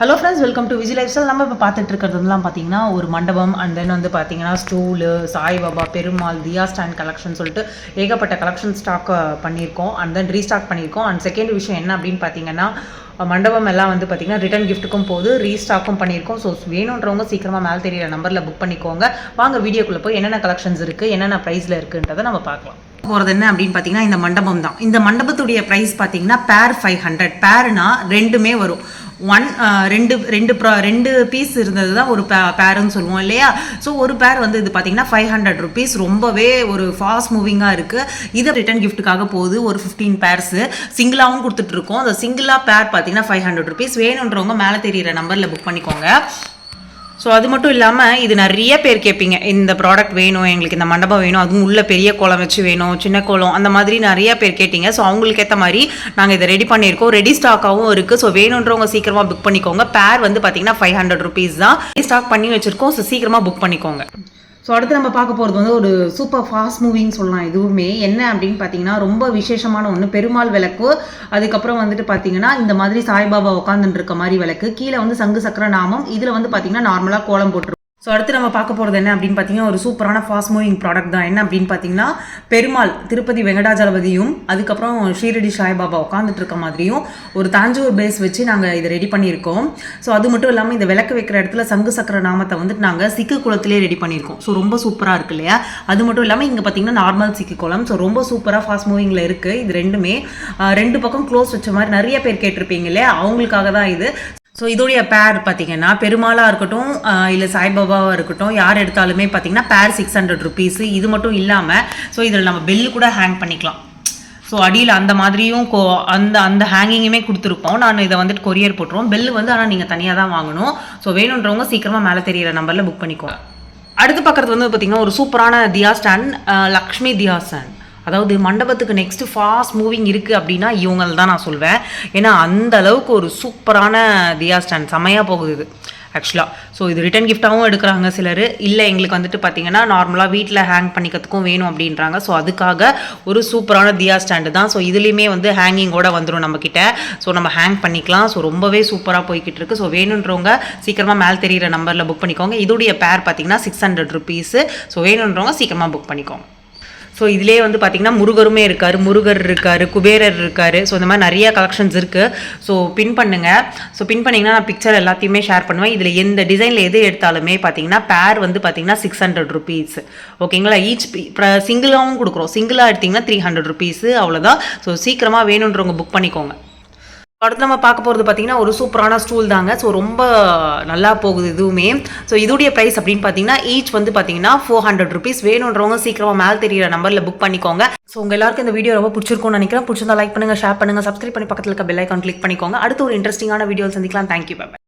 Hello friends welcome to Vijay lifestyle நம்ம இப்போ பார்த்துட்டு இருக்கிறதுலாம் பார்த்தீங்கன்னா ஒரு மண்டபம் அண்ட் தென் வந்து பார்த்தீங்கன்னா stool Saibaba Perumal diya stand collection சொல்லிட்டு ஏகப்பட்ட கலெக்ஷன் ஸ்டாக் பண்ணியிருக்கோம் அண்ட் தென் ரீஸ்டாக் பண்ணியிருக்கோம். அண்ட் செகண்ட் விஷயம் என்ன அப்படின்னு பார்த்தீங்கன்னா மண்டபம் எல்லாம் வந்து பார்த்தீங்கன்னா ரிட்டன் கிஃப்ட்டுக்கும் போது ரீஸ்டாக்கும் பண்ணியிருக்கோம். ஸோ வேணுன்றவங்க சீக்கிரமாக மேலே தெரியிற நம்பரில் புக் பண்ணிக்கோங்க. வாங்க வீடியோக்குள்ளே போய் என்னென்ன கலெக்ஷன்ஸ் இருக்குது என்னென்ன ப்ரைஸில் இருக்குன்றதை நம்ம பார்க்கலாம். போகிறது என்ன அப்படின்னு பார்த்தீங்கன்னா இந்த மண்டபம் தான். இந்த மண்டபத்துடைய ப்ரைஸ் பார்த்தீங்கன்னா பேர் ஃபைவ் ஹண்ட்ரட் பேர்னா ரெண்டுமே வரும். ஒன் uh, ரெண்டு ரெண்டு ப்ரா ரெண்டு பீஸ் இருந்தது தான் ஒரு பே பேருன்னு சொல்லுவோம் இல்லையா? ஸோ ஒரு பேர் வந்து இது பார்த்தீங்கன்னா ஃபைவ் ஹண்ட்ரட் ருபீஸ் ரொம்பவே ஒரு ஃபாஸ்ட் மூவிங்காக இருக்குது இது ரிட்டன் கிஃப்ட்டுக்காக போகுது. ஒரு ஃபிஃப்டீன் பேர்ஸு சிங்கிளாகவும் கொடுத்துட்ருக்கோம் அந்த சிங்கிளாக பேர் பார்த்தீங்கன்னா ஃபைவ் ஹண்ட்ரட் ருபீஸ் வேணுன்றவங்க மேலே தெரியிற நம்பரில் புக் பண்ணிக்கோங்க. ஸோ அது மட்டும் இல்லாமல் இது நிறைய பேர் கேட்பீங்க இந்த ப்ராடக்ட் வேணும் எங்களுக்கு இந்த மண்டபம் வேணும் அதுவும் உள்ள பெரிய கோலம் வச்சு வேணும் சின்ன கோலம் அந்த மாதிரி நிறைய பேர் கேட்டீங்க. ஸோ அவங்களுக்கு ஏற்ற மாதிரி நாங்கள் இதை ரெடி பண்ணியிருக்கோம். ரெடி ஸ்டாக்காகவும் இருக்குது ஸோ வேணுன்றவங்க சீக்கிரமாக புக் பண்ணிக்கோங்க. பேர் வந்து பார்த்தீங்கன்னா ஃபைவ் ஹண்ட்ரட் ருபீஸ் தான். ஸ்டாக் பண்ணி வச்சுருக்கோம். ஸோ சீக்கிரமாக புக் பண்ணிக்கோங்க. ஸோ அடுத்து நம்ம பார்க்க போகிறது வந்து ஒரு சூப்பர் ஃபாஸ்ட் மூவிங் சொல்லலாம் இதுவுமே என்ன அப்படின்னு பார்த்தீங்கன்னா ரொம்ப விசேஷமான ஒன்று பெருமாள் விளக்கு. அதுக்கப்புறம் வந்துட்டு பார்த்தீங்கன்னா இந்த மாதிரி சாய்பாபா உட்காந்துட்டு இருக்க மாதிரி விளக்கு. கீழே வந்து சங்கு சக்கர நாமம். இதில் வந்து பார்த்தீங்கன்னா நார்மலாக கோலம் போட்டுருக்கும் ஸோ அடுத்து நம்ம பார்க்க போகிறது என்ன அப்படின்னு பார்த்தீங்கன்னா ஒரு சூப்பரான ஃபாஸ்ட் மூவிங் ப்ராடக்ட் தான். என்ன அப்படின்னு பார்த்தீங்கன்னா பெருமாள் திருப்பதி வெங்கடாஜலபதியும் அதுக்கப்புறம் ஷீரடி சாய்பாபா உட்காந்துட்டு இருக்க மாதிரியும் ஒரு தாஞ்சூர் பேஸ் வச்சு நாங்கள் இதை ரெடி பண்ணியிருக்கோம். ஸோ அது மட்டும் இல்லாமல் இந்த விளக்கு வைக்கிற இடத்துல சங்கு சக்கர நாமத்தை வந்துட்டு நாங்கள் சிக்கு குளத்திலே ரெடி பண்ணியிருக்கோம். ஸோ ரொம்ப சூப்பராக இருக்கு இல்லையா? அது மட்டும் இல்லாமல் இங்கே பார்த்தீங்கன்னா நார்மல் சிக்கு குளம். ஸோ ரொம்ப சூப்பராக ஃபாஸ்ட் மூவிங்கில் இருக்குது இது ரெண்டுமே ரெண்டு பக்கம் க்ளோஸ் வச்ச மாதிரி நிறைய பேர் கேட்டிருப்பீங்க இல்லையா? அவங்களுக்காக தான் இது. ஸோ இதோடைய பேர் பார்த்தீங்கன்னா பெருமாளாக இருக்கட்டும் இல்லை சாய்பாபாவாக இருக்கட்டும் யார் எடுத்தாலுமே பார்த்தீங்கன்னா பேர் சிக்ஸ் ஹண்ட்ரட் ருபீஸு இது மட்டும் இல்லாமல் ஸோ இதில் நம்ம பெல் கூட ஹேங் பண்ணிக்கலாம். ஸோ அடியில் அந்த மாதிரியும் கோ அந்த அந்த ஹேங்கிங்குமே கொடுத்துருப்போம். நான் இதை வந்துட்டு கொரியர் போட்டுருவோம். பெல் வந்து ஆனால் நீங்கள் தனியாக தான் வாங்கணும். ஸோ வேணுன்றவங்க சீக்கிரமாக மேலே தெரியிற நம்பரில் புக் பண்ணிக்கோங்க. அடுத்து பார்க்குறது வந்து பார்த்திங்கன்னா ஒரு சூப்பரான தியா ஸ்டாண்ட் லக்ஷ்மி தியா ஸ்டாண்ட் அதாவது மண்டபத்துக்கு நெக்ஸ்ட் ஃபாஸ்ட் மூவிங் இருக்குது அப்படின்னா இவங்கள தான் நான் சொல்வேன். ஏன்னா அந்த அளவுக்கு ஒரு சூப்பரான தியா ஸ்டாண்ட் செமையாக போகுது இது ஆக்சுவலாக ஸோ இது ரிட்டன் கிஃப்டாகவும் எடுக்கிறாங்க சிலர். இல்லை எங்களுக்கு வந்துட்டு பார்த்தீங்கன்னா நார்மலாக வீட்டில் ஹேங் பண்ணிக்கிறதுக்கும் வேணும் அப்படின்றாங்க. ஸோ அதுக்காக ஒரு சூப்பரான தியா ஸ்டாண்டு தான். ஸோ இதுலேயுமே வந்து ஹேங்கிங்கோட வந்துடும் நம்மக்கிட்ட ஸோ நம்ம ஹேங் பண்ணிக்கலாம். ஸோ ரொம்பவே சூப்பராக போய்கிட்டு இருக்குது ஸோ வேணுன்றவங்க சீக்கிரமாக மேலே தெரியிற நம்பரில் புக் பண்ணிக்கோங்க. இதோடைய பேர் பார்த்தீங்கன்னா சிக்ஸ் ஹண்ட்ரட் ருபீஸு ஸோ வேணுன்றவங்க சீக்கிரமாக புக் பண்ணிக்கோங்க. ஸோ இதிலே வந்து பார்த்தீங்கன்னா முருகருமே இருக்கார் முருகர் இருக்கார் குபேரர் இருக்கார். ஸோ இந்த மாதிரி நிறைய கலெக்ஷன்ஸ் இருக்குது ஸோ பின் பண்ணுங்கள் ஸோ பின் பண்ணிங்கன்னா நான் பிக்சர் எல்லாத்தையுமே ஷேர் பண்ணுவேன். இதில் எந்த டிசைனில் எது எடுத்தாலுமே பார்த்தீங்கன்னா பேர் வந்து பார்த்தீங்கன்னா சிக்ஸ் ஹண்ட்ரட் ருபீஸ் ஓகேங்களா ஈச் சிங்கிளாகவும் கொடுக்குறோம். சிங்கிளாக எடுத்திங்கன்னா த்ரீ ஹண்ட்ரட் ருபீஸு அவ்வளோதான் ஸோ சீக்கிரமாக வேணுன்றவங்க புக் பண்ணிக்கோங்க. அடுத்து நம்ம பார்க்க போகிறது பார்த்தீங்கன்னா ஒரு சூப்பரான ஸ்டூல் தாங்க. ஸோ ரொம்ப நல்லா போகுது இதுவுமே. ஸோ இதோடைய ப்ரைஸ் அப்படின்னு பார்த்தீங்கன்னா ஈச் வந்து பார்த்தீங்கன்னா ஃபோர் ஹண்ட்ரட் ருபீஸ் வேணுன்றவங்க சீக்கிரமாக மேலே தெரியிற நம்பரில் புக் பண்ணிக்கோங்க. ஸோ உங்கள் எல்லாருக்கும் இந்த வீடியோ ரொம்ப பிடிச்சிருக்கும்னு நினைக்கிறேன். பிடிச்சிருந்தா லைக் பண்ணுங்கள் ஷேர் பண்ணுங்கள் சப்ஸ்கிரைப் பண்ணி பக்கத்தில் இருக்க பெல் ஐக்கான் கிளிக் பண்ணிக்கோங்க. அடுத்து ஒரு இன்ட்ரெஸ்டிங்கான வீடியோ சந்திக்கலாம். Thank you bye